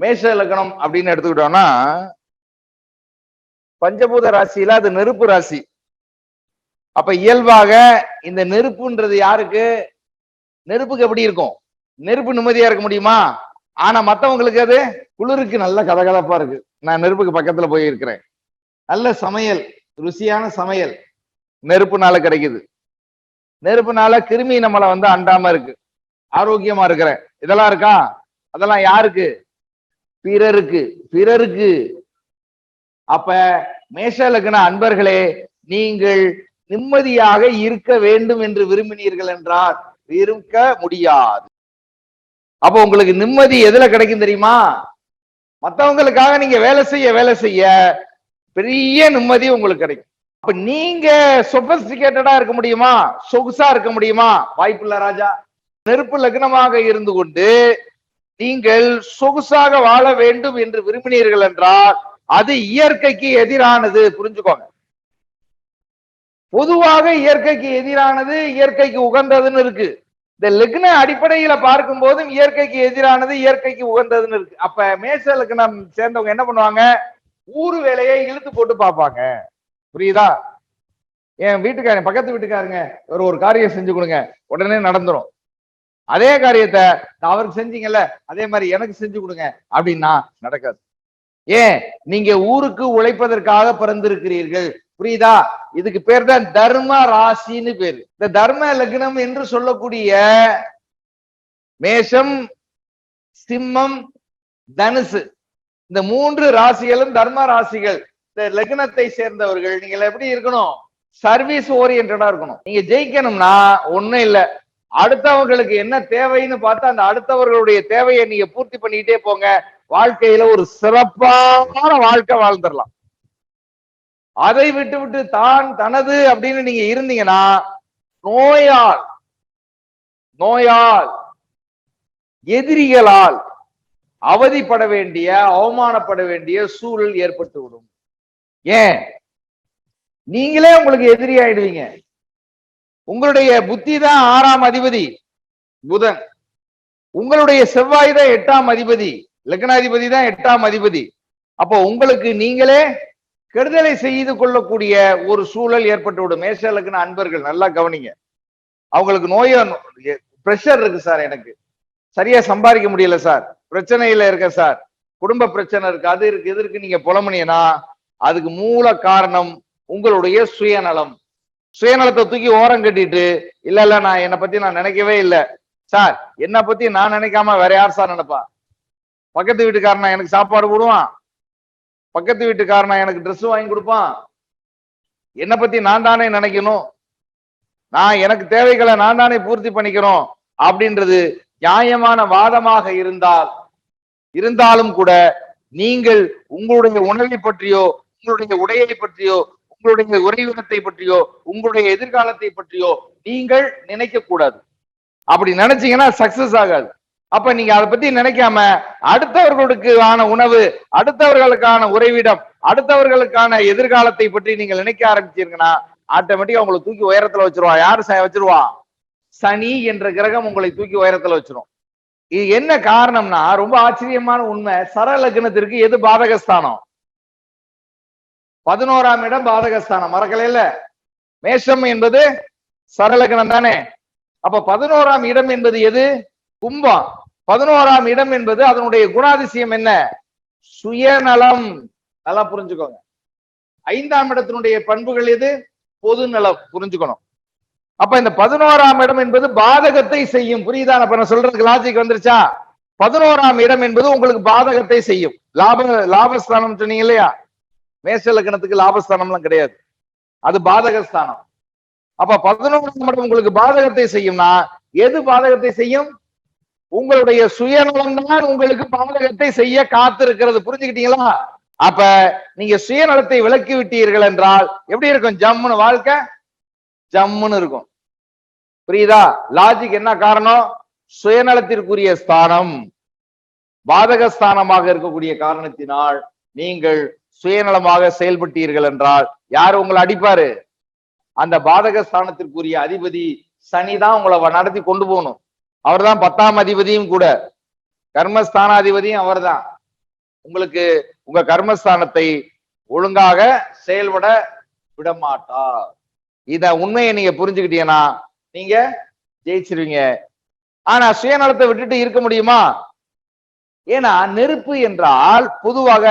மேஷ லக்னம் அப்படின்னு எடுத்துக்கிட்டோம்னா பஞ்சபூத ராசியில அது நெருப்பு ராசி. அப்ப இயல்பாக இந்த நெருப்புன்றது யாருக்கு? நெருப்புக்கு எப்படி இருக்கும்? நெருப்பு நிம்மதியா இருக்க முடியுமா? ஆனா மத்தவங்களுக்கு அது குளிருக்கு நல்ல கதகதப்பா இருக்கு. நான் நெருப்புக்கு பக்கத்துல போய் இருக்கிறேன் நல்ல சமையல் ருசியான சமையல். நெருப்புனால கிடைக்குது. நெருப்புனால கிருமி நம்மளை வந்து அண்டாம இருக்கு. ஆரோக்கியமா இருக்கிறேன். இதெல்லாம் இருக்கா? அதெல்லாம் யாருக்கு? பிறருக்கு பிறருக்கு. அப்ப மேஷ லக்ன அன்பர்களே நீங்கள் நிம்மதியாக இருக்க வேண்டும் என்று விரும்பினீர்கள் என்றால் இருக்க முடியாது. அப்ப உங்களுக்கு நிம்மதி எதுல கிடைக்கும் தெரியுமா? மத்தவங்களுக்காக நீங்க வேலை செய்ய வேலை செய்ய பெரிய நிம்மதி உங்களுக்கு கிடைக்கும். அப்ப நீங்க சொபஸ்டிகேட்டடா இருக்க முடியுமா? சொகுசா இருக்க முடியுமா? வாய்ப்பில்ல ராஜா. நெருப்பு லக்னமாக இருந்து கொண்டு நீங்கள் சொகுசாக வாழ வேண்டும் என்று விரும்பினீர்கள் என்றால் அது இயற்கைக்கு எதிரானது. புரிஞ்சுக்கோங்க. பொதுவாக இயற்கைக்கு எதிரானது இயற்கைக்கு உகந்ததுன்னு இருக்கு. இந்த லக்ன அடிப்படையில பார்க்கும் போதும் இயற்கைக்கு எதிரானது இயற்கைக்கு உகந்ததுன்னு இருக்கு. அப்ப மேச லக்னம் சேர்ந்தவங்க என்ன பண்ணுவாங்க? ஊரு வேலையை இழுத்து போட்டு பார்ப்பாங்க. புரியுதா? என் வீட்டுக்காரன் பக்கத்து வீட்டுக்காரங்க ஒரு ஒரு காரியம் செஞ்சு கொடுங்க. உடனே நடந்துரும். அதே காரியத்தை அவருக்கு செஞ்சீங்கல்ல அதே மாதிரி எனக்கு செஞ்சு கொடுங்க அப்படின்னா நடக்காது. ஏன்? நீங்க ஊருக்கு உழைப்பதற்காக பிறந்திருக்கிறீர்கள். புரியுதா? இதுக்கு பேர் தான் தர்ம ராசின்னு பேரு. இந்த தர்ம லக்னம் என்று சொல்லக்கூடிய மேஷம் சிம்மம் தனுசு. இந்த மூன்று ராசிகளும் தர்ம ராசிகள். இந்த லக்னத்தை சேர்ந்தவர்கள் நீங்க எப்படி இருக்கணும்? சர்வீஸ் ஓரியன்டா இருக்கணும். நீங்க ஜெயிக்கணும்னா ஒண்ணும் இல்ல. அடுத்தவங்களுக்கு என்ன தேவைன்னு பார்த்தா அந்த அடுத்தவர்களுடைய தேவையை நீங்க பூர்த்தி பண்ணிக்கிட்டே போங்க. வாழ்க்கையில ஒரு சிறப்பான வாழ்க்கை வாழ்ந்துடலாம். அதை விட்டு விட்டு தான் தனது அப்படின்னு நீங்க இருந்தீங்கன்னா நோயால் நோயால் எதிரிகளால் அவதிப்பட வேண்டிய அவமானப்பட வேண்டிய சூழல் ஏற்பட்டு விடும் ஏன்? நீங்களே உங்களுக்கு எதிரி ஆயிடுவீங்க. உங்களுடைய புத்தி தான் ஆறாம் அதிபதி புதன். உங்களுடைய செவ்வாய் தான் எட்டாம் அதிபதி லக்னாதிபதி தான் எட்டாம் அதிபதி. அப்போ உங்களுக்கு நீங்களே கெடுதலை செய்து கொள்ளக்கூடிய ஒரு சூழல் ஏற்பட்டு விடும் மேஷ லக்ன அன்பர்கள் நல்லா கவனிங்க. அவங்களுக்கு நோய பிரஷர் இருக்கு சார் எனக்கு. சரியா சம்பாதிக்க முடியல சார். பிரச்சனையில இருக்க சார். குடும்ப பிரச்சனை இருக்கு அது இருக்கு இது இருக்கு. நீங்க புலம்புனீங்கன்னா அதுக்கு மூல காரணம் உங்களுடைய சுயநலம். சுயநலத்தை தூக்கி ஓரம் கட்டிட்டு இல்ல இல்ல நான் என்னை பத்தி நான் நினைக்கவே இல்லை. சார் என்னை பத்தி நான் நினைக்காம வேற யார் சார் நினைப்பா? பக்கத்து வீட்டுக்காரனா எனக்கு சாப்பாடு போடுவான். பக்கத்து வீட்டுக்காரனா எனக்கு ட்ரெஸ் வாங்கி கொடுப்பான். என்னை பத்தி நான் தானே நினைக்கணும்? நான் எனக்கு தேவைகளை நான் தானே பூர்த்தி பண்ணிக்கிறோம். அப்படின்றது நியாயமான வாதமாக இருந்தால் இருந்தாலும் கூட நீங்கள் உங்களுடைய உணவை பற்றியோ உங்களுடைய உடையை பற்றியோ உங்களுடைய உறைவிடத்தை பற்றியோ உங்களுடைய எதிர்காலத்தை பற்றியோ நீங்கள் நினைக்க கூடாது. அப்படி நினைச்சீங்கன்னா சக்சஸ் ஆகாது. அப்ப நீங்க அதை பத்தி நினைக்காம அடுத்தவர்களுக்கு ஆன உணவு அடுத்தவர்களுக்கான உறைவிடம் அடுத்தவர்களுக்கான எதிர்காலத்தை பற்றி நீங்க நினைக்க ஆரம்பிச்சீங்கன்னா ஆட்டோமேட்டிக்கா உங்களை தூக்கி உயரத்துல வச்சிருவான் யாரு வச்சிருவா? சனி என்ற கிரகம் உங்களை தூக்கி உயரத்துல வச்சிரும். இது என்ன காரணம்னா ரொம்ப ஆச்சரியமான உண்மை. சரலக்னத்திற்கு எது பாதகஸ்தானம்? பதினோராம் இடம் பாதகஸ்தானம். மறக்கல மேஷம் என்பது சரலக்னம் தானே. அப்ப பதினோராம் இடம் என்பது எது? கும்பம். பதினோராம் இடம் என்பது அதனுடைய குணாதிசயம் என்ன? சுயநலம். நல்லா புரிஞ்சுக்கோங்க. ஐந்தாம் இடத்தினுடைய பண்புகள் எது? பொது நலம் புரிஞ்சுக்கணும். அப்ப இந்த பதினோராம் இடம் என்பது பாதகத்தை செய்யும். புரியுதா? அப்ப நான் சொல்றதுக்கு லாஜிக் வந்துருச்சா? பதினோராம் இடம் என்பது உங்களுக்கு பாதகத்தை செய்யும். லாப லாபஸ்தானம் சொன்னீங்க இல்லையா? மேச லக்னத்துக்கு லாபஸ்தானம்லாம் கிடையாது. அது பாதகஸ்தானம். அப்ப பதினொன்றாம் இடம் உங்களுக்கு பாதகத்தை செய்யும்னா எது பாதகத்தை செய்யும்? உங்களுடைய சுயநலம் தான் உங்களுக்கு பாதகத்தை செய்ய காத்திருக்கிறது. புரிஞ்சுக்கிட்டீங்களா? அப்ப நீங்க சுயநலத்தை விலக்கி விட்டீர்கள் என்றால் எப்படி இருக்கும்? ஜம்முன்னு வாழ்க்கை? ஜம்முன்னு இருக்கும். புரியுதா? லாஜிக் என்ன காரணம்? சுயநலத்திற்குரிய ஸ்தானம். பாதக ஸ்தானமாக இருக்கக்கூடிய காரணத்தினால் நீங்கள் சுயநலமாக செயல்பட்டீர்கள் என்றால் யார் உங்களை அடிப்பாரு? அந்த பாதக ஸ்தானத்திற்குரிய அதிபதி சனி தான் உங்களை நடத்தி கொண்டு போகணும். அவர்தான் பத்தாம் அதிபதியும் கூட. கர்மஸ்தானாதிபதியும் அவர்தான். உங்களுக்கு உங்க கர்மஸ்தானத்தை ஒழுங்காக செயல்பட விடமாட்டார். இத உண்மையை நீங்க புரிஞ்சுக்கிட்டீங்கன்னா நீங்க ஜெயிச்சிருவீங்க. ஆனா சுயநலத்தை விட்டுட்டு இருக்க முடியுமா? ஏன்னா நெருப்பு என்றால் பொதுவாக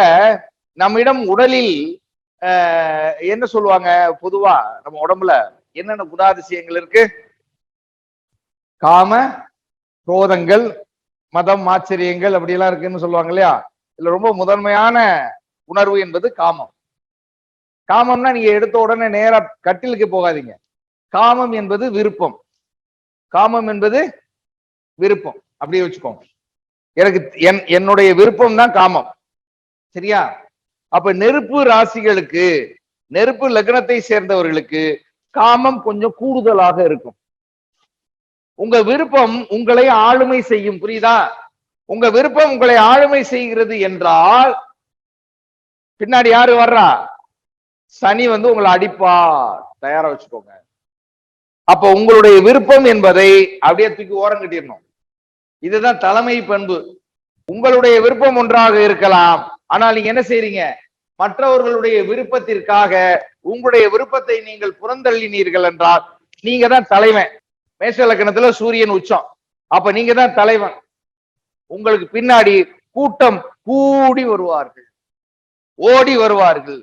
நம்மிடம் உடலில் என்ன சொல்லுவாங்க பொதுவா நம்ம உடம்புல என்னென்ன குணாதிசயங்கள் இருக்கு? காம குரோதங்கள் மதம் ஆச்சரியங்கள் அப்படியெல்லாம் இருக்குன்னு சொல்லுவாங்க இல்லையா? இதுல ரொம்ப முதன்மையான உணர்வு என்பது காமம். காமம்னா நீங்க எடுத்த உடனே நேரா கட்டிலுக்கு போகாதீங்க. காமம் என்பது விருப்பம். காமம் என்பது விருப்பம். அப்படியே வச்சுக்கோங்க. எனக்கு என் என்னுடைய விருப்பம் தான் காமம். சரியா? அப்ப நெருப்பு ராசிகளுக்கு நெருப்பு லக்னத்தை சேர்ந்தவர்களுக்கு காமம் கொஞ்சம் கூடுதலாக இருக்கும். உங்க விருப்பம் உங்களை ஆளுமை செய்யும் புரியுதா? உங்க விருப்பம் உங்களை ஆளுமை செய்கிறது என்றால் பின்னாடி யாரு வர்றா? சனி வந்து உங்களை அடிப்பார். தயாரா வச்சுக்கோங்க. அப்ப உங்களுடைய விருப்பம் என்பதை அப்படியே தூக்கி ஓரம் கட்டிடணும். இதுதான் தலைமை பண்பு. உங்களுடைய விருப்பம் ஒன்றாக இருக்கலாம். ஆனால் நீங்க என்ன செய்றீங்க? மற்றவர்களுடைய விருப்பத்திற்காக உங்களுடைய விருப்பத்தை நீங்கள் புறந்தள்ளினீர்கள் என்றால் நீங்க தான் தலைவன். மேஷ லக்கணத்துல சூரியன் உச்சம். அப்ப நீங்க தான் தலைவன். உங்களுக்கு பின்னாடி கூட்டம் கூடி வருவார்கள். ஓடி வருவார்கள்.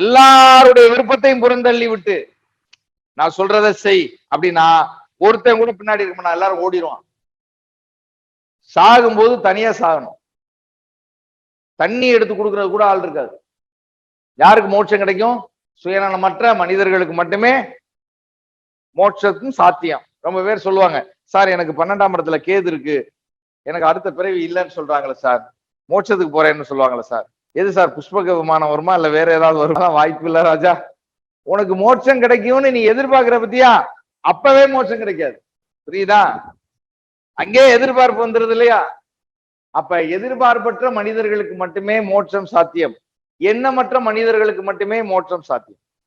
எல்லாருடைய விருப்பத்தையும் புறந்தள்ளி விட்டு நான் சொல்றதை செய் அப்படின்னா ஒருத்தன் கூட பின்னாடி இருக்கணும் எல்லாரும் ஓடிடுவான். சாகும்போது தனியா சாகணும். தண்ணி எடுத்து கொடுக்கறது கூட ஆள் இருக்காது. யாருக்கு மோட்சம் கிடைக்கும்? சுயநலமற்ற மனிதர்களுக்கு மட்டுமே மோட்சத்தும் சாத்தியம். ரொம்ப பேர் சொல்லுவாங்க சார் எனக்கு பன்னெண்டாம் இடத்துல கேது இருக்கு. எனக்கு அடுத்த பிறவி இல்லைன்னு சொல்றாங்களே சார். மோட்சத்துக்கு போறேன்னு சொல்லுவாங்களே சார். எது சார் புஷ்பக விமானம் வருமா? இல்ல வேற ஏதாவது வருமா? வாய்ப்பு இல்ல ராஜா. உனக்கு மோட்சம் கிடைக்கும்னு நீ எதிர்பார்க்கிற பத்தியா? அப்பவே மோட்சம் கிடைக்காது. புரியுதா? அங்கே எதிர்பார்ப்பு வந்துருது இல்லையா? அப்ப எதிர்பார்ப்பற்ற மனிதர்களுக்கு மட்டுமே மோட்சம் சாத்தியம். எண்ணமற்ற மனிதர்களுக்கு மட்டுமே மோட்சம் சாத்தியம்.